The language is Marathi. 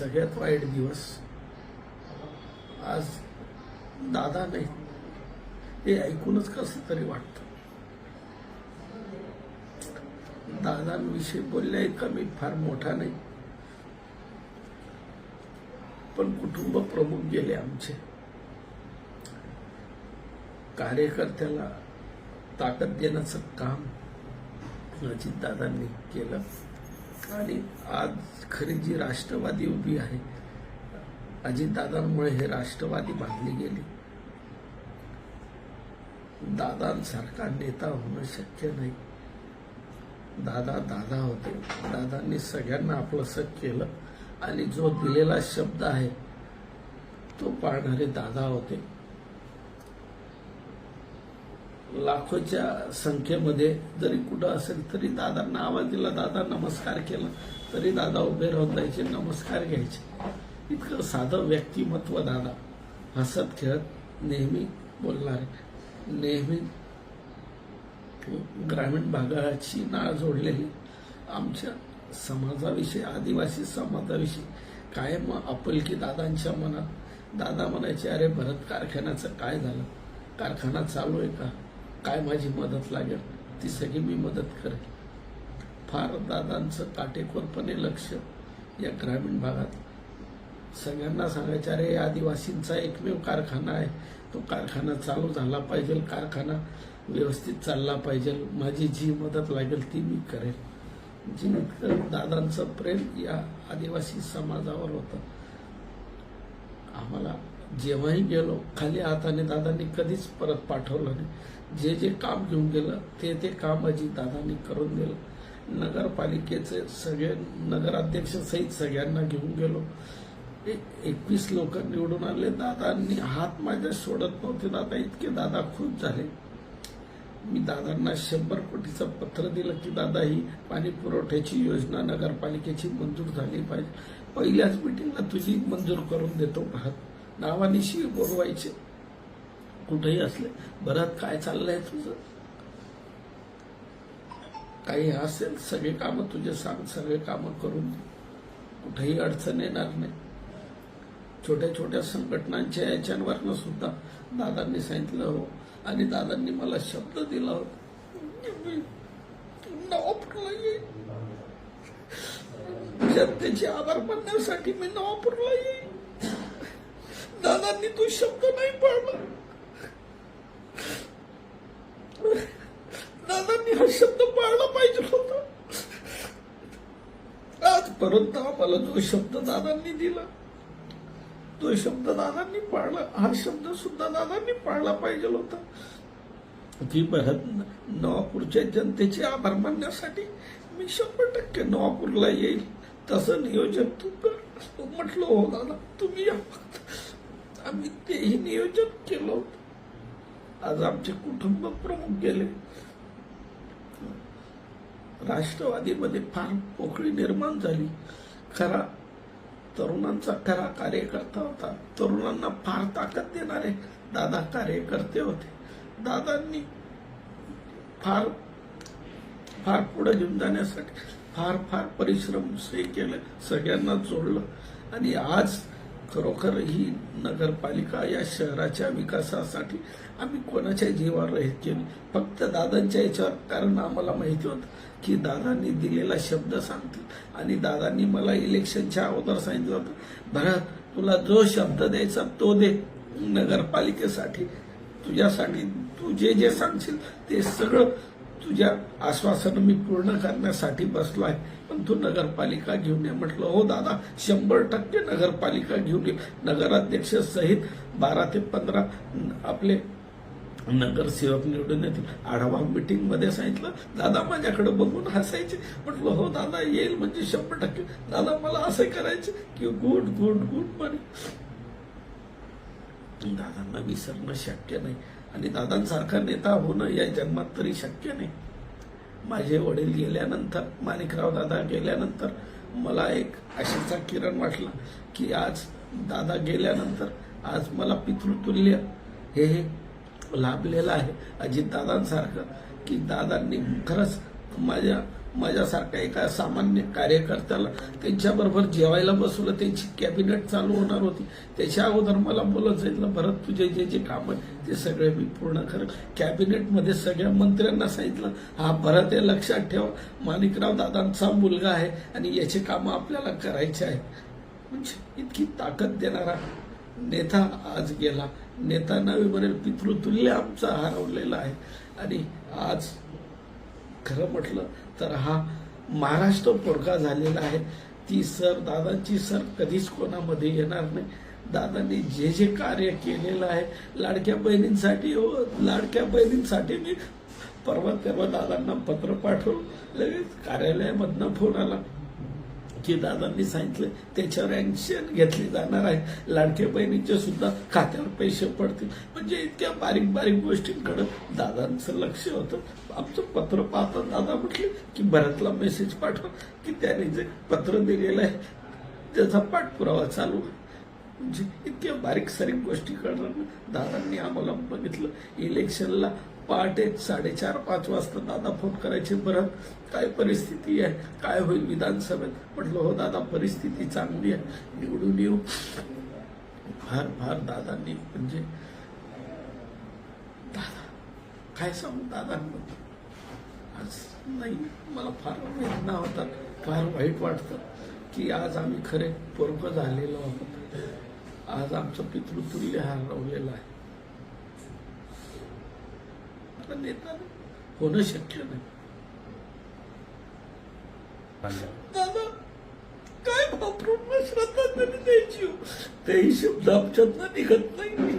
सगळ्यात वाईट दिवस आज दादा नाही. हे ऐकूनच कसं तरी वाटतं. दादांविषयी बोलल्या इतका मी फार मोठा नाही. पण कुटुंब प्रमुख गेले आमचे. कार्यकर्त्याला ताकद देण्याचं काम अजितदादांनी केलं. आणि आज खरी जी राष्ट्रवादी उभी आहे अजितदादांमुळे हे राष्ट्रवादी बांधली गेली. दादांसारखा नेता होणं शक्य नाही. दादा दादा होते. दादांनी सगळ्यांना आपलंसं केलं आणि जो दिलेला शब्द आहे तो पाळणारे दादा होते. लाखोच्या संख्येमध्ये जरी कुठं असेल तरी दादांना आवाज दिला दादा नमस्कार केला तरी दादा उभे राहून जायचे नमस्कार घ्यायचे. इतकं साधं व्यक्तिमत्व दादा. हसत खेळत नेहमी बोलणारे. नेहमी ग्रामीण भागाची नाळ जोडलेली आमच्या समाजाविषयी आदिवासी समाजाविषयी कायम आपुलकी दादांच्या मनात. दादा म्हणायचे अरे भरत कारखान्याचं काय झालं? कारखाना चालू आहे का? काय माझी मदत लागेल ती सगळी मी मदत करेल फार दादांचं काटेकोरपणे लक्ष या ग्रामीण भागात. सगळ्यांना सांगायचं अरे आदिवासींचा एकमेव कारखाना आहे. तो कारखाना चालू झाला पाहिजे कारखाना व्यवस्थित चालला पाहिजे. माझी जी मदत लागेल ती मी करेल जी दादांचं प्रेम या आदिवासी समाजावर होतं आम्हाला जेव्हाही गेलो खाली हाताने दादांनी कधीच परत पाठवलं नाही. जे जे काम घेऊन गेलं ते ते काम अजितदादांनी करून दिलं. नगरपालिकेचे सगळे नगराध्यक्ष सहित सगळ्यांना घेऊन गेलो. एकवीस लोक निवडून आले. दादांनी हात माझ्या सोडत नव्हते. दादा इतके दादा खुश झाले. मी दादांना शंभर कोटीचं पत्र दिलं की दादा ही पाणी पुरवठ्याची योजना नगरपालिकेची मंजूर झाली पाहिजे. पहिल्याच मिटिंगला तुझी मंजूर करून देतो. भारत नावानिशी बोलवायचे. कुठेही असले बरं काय चाललंय तुझं? काही असेल सगळे कामं तुझे सांग सगळे कामं करून दे. कुठेही अडचण येणार नाही. छोट्या छोट्या संघटनांच्या याच्यांवरनं सुद्धा दादांनी सांगितलं हो. आणि दादांनी मला शब्द दिला होता. जनतेचे आभार मानण्यासाठी मी नवापूरला येईल दादांनी तू शब्द नाही पाळला दादांनी हा शब्द पाळला पाहिजे होता परंतु आम्हाला जो शब्द दादांनी दिला. तो शब्द दादांनी पाळला. हा शब्द सुद्धा दादांनी पाळला पाहिजे होता. की भरत नवापूरच्या जनतेचे आभार मानण्यासाठी मी शंभर टक्के नवापूरला येईल. तसं नियोजन तू कर. म्हटलं हो दादा तुम्ही या आम्ही तेही नियोजन केलं होतं. आज आमचे कुटुंब प्रमुख गेले. राष्ट्रवादीमध्ये फार पोकळी निर्माण झाली. खरा तरुणांचा खरा कार्यकर्ता होता. तरुणांना फार ताकद देणारे दादा कार्यकर्ते होते. दादांनी फार फार पुढे घेऊन जाण्यासाठी फार फार परिश्रम से केलं सगळ्यांना जोडलं. आणि आज खरोखर ही नगरपालिका या शहराच्या विकासासाठी आम्ही कोणाच्या जीवावर रहित केली फक्त दादांच्या याच्यावर. कारण आम्हाला माहिती होतं की दादांनी दिलेला शब्द सांगतील. आणि दादांनी मला इलेक्शनच्या अगोदर सांगितलं होतं भरत तुला जो शब्द द्यायचा तो दे नगरपालिकेसाठी. तुझ्यासाठी तू जे जे सांगशील ते सगळं तुझ्या आश्वासन मी पूर्ण करण्यासाठी बसलो आहे. पण तू नगरपालिका घेऊन ये. म्हटलं हो दादा शंभर टक्के नगरपालिका घेऊन ये. नगराध्यक्ष सहित बारा ते पंधरा आपले नगरसेवक निवडून येतील. आढावा मिटिंगमध्ये सांगितलं दादा माझ्याकडे बघून हसायचे. म्हटलं हो दादा येईल म्हणजे शंभर टक्के. दादा मला असं करायचे. की गुड गुड गुड म्हणे दादांना विसरणं शक्य नाही. आणि दादांसारखा नेता होणं या जन्मात तरी शक्य नाही. माझे वडील गेल्यानंतर माणिकराव दादा गेल्यानंतर मला एक आशेचा किरण वाटला की आज दादा गेल्यानंतर आज मला पितृतुल्य हे हे लाभलेलं आहे. अजित दादांसारखं की दादांनी खरंच माझ्या माझ्यासारखा एका सामान्य कार्यकर्त्याला त्यांच्याबरोबर जेवायला बसवलं त्यांची कॅबिनेट चालू होणार होती. त्याच्या अगोदर मला बोलत सांगितलं भरत तुझे जे जे काम आहे ते सगळे मी पूर्ण करेन. कॅबिनेटमध्ये सगळ्या मंत्र्यांना सांगितलं हा भरत हे लक्षात ठेवा. माणिकराव दादांचा मुलगा आहे आणि याचे कामं आपल्याला करायचे आहे म्हणजे इतकी ताकद देणारा नेता आज गेला. नेता नवी म्हणेल पितृतुल्य आमचा हरवलेला आहे. आणि आज खरं म्हटलं तर हा महाराष्ट्र पोरका झालेला आहे. ती सर दादांची सर कधीच कोणामध्ये येणार नाही. दादांनी जे जे कार्य केलेलं आहे लाडक्या बहिणींसाठी हो लाडक्या बहिणींसाठी मी परवा तेव्हा दादांना पत्र पाठवलं. लगेच कार्यालयामधनं फोन आला. की दादांनी सांगितलं त्याच्यावर ऍक्शन घेतली जाणार आहे. लाडके बहिणींच्या सुद्धा खात्यावर पैसे पडतील. म्हणजे इतक्या बारीक बारीक गोष्टींकडे दादांचं लक्ष होतं. आमचं पत्र पाहता दादा म्हटले की भरतला मेसेज पाठवा की त्याने जे पत्र दिलेलं आहे त्याचा पाठपुरावा चालू म्हणजे इतक्या बारीक सारीक गोष्टी करणार दादांनी आम्हाला बघितलं. इलेक्शनला पहाटे साडेचार पाच वाजता दादा फोन करायचे बरं काय परिस्थिती आहे? काय होईल विधानसभेत? म्हटलं हो दादा परिस्थिती चांगली आहे. निवडून येऊ. फार फार दादांनी म्हणजे दादा काय सांगू दादांबद्दल आज नाही मला फार वेदना होतात फार वाईट वाटतं की आज आम्ही खरे पोरग झालेलो आहोत. आज आमचं पितृतुल्य हरवलेलं आहे. आता नेता होणं शक्य नाही. दादा काय वापरून श्रद्धांजली द्यायची? तेही शब्द आमच्यातनं निघत नाही.